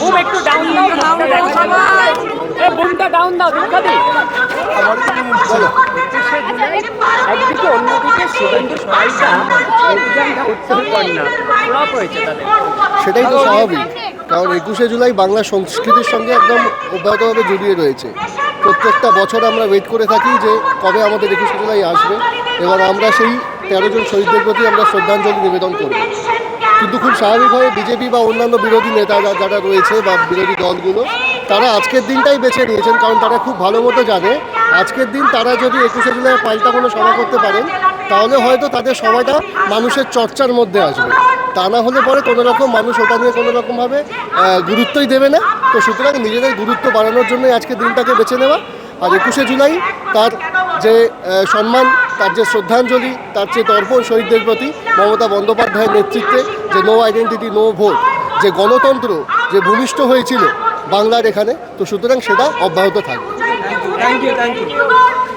Broom একটু down দাও down দাও সবাই। এ বুমটা ডাউন দাও একদিকে অন্যদিকে ফ্লপ হয়েছে তাদের। সেটাই তো স্বাভাবিক, কারণ একুশে জুলাই বাংলা সংস্কৃতির সঙ্গে একদম অব্যাহতভাবে জড়িয়ে রয়েছে। প্রত্যেকটা বছর আমরা ওয়েট করে থাকি যে কবে আমাদের একুশে জুলাই আসবে, এবং আমরা সেই তেরো জন শহীদদের প্রতি আমরা শ্রদ্ধাঞ্জলি নিবেদন করব। কিন্তু খুব স্বাভাবিকভাবে বিজেপি বা অন্যান্য বিরোধী নেতারা যারা রয়েছে বা বিরোধী দলগুলো, তারা আজকের দিনটাই বেছে নিয়েছেন, কারণ তারা খুব ভালো মতো জানে। আজকের দিন তারা যদি একুশে জুলাই পাল্টা কোনো সভা করতে পারেন, তাহলে হয়তো তাদের সবাইটা মানুষের চর্চার মধ্যে আসবে। তা না হলে পরে কোনো রকম মানুষ ওটা নিয়ে কোনো রকমভাবে গুরুত্বই দেবে না। তো সুতরাং নিজেদের গুরুত্ব বাড়ানোর জন্যই আজকে দিনটাকে বেছে নেওয়া। আর একুশে জুলাই তার যে সম্মান, তার যে শ্রদ্ধাঞ্জলি, তার যে তর্পণ শহীদদের প্রতি মমতা বন্দ্যোপাধ্যায়ের নেতৃত্বে যে নো আইডেন্টিটি নো ভোট যে গণতন্ত্র যে ভূমিষ্ঠ হয়েছিল বাংলার এখানে, তো সুতরাং সেটা অব্যাহত থাকবে। Thank you thank you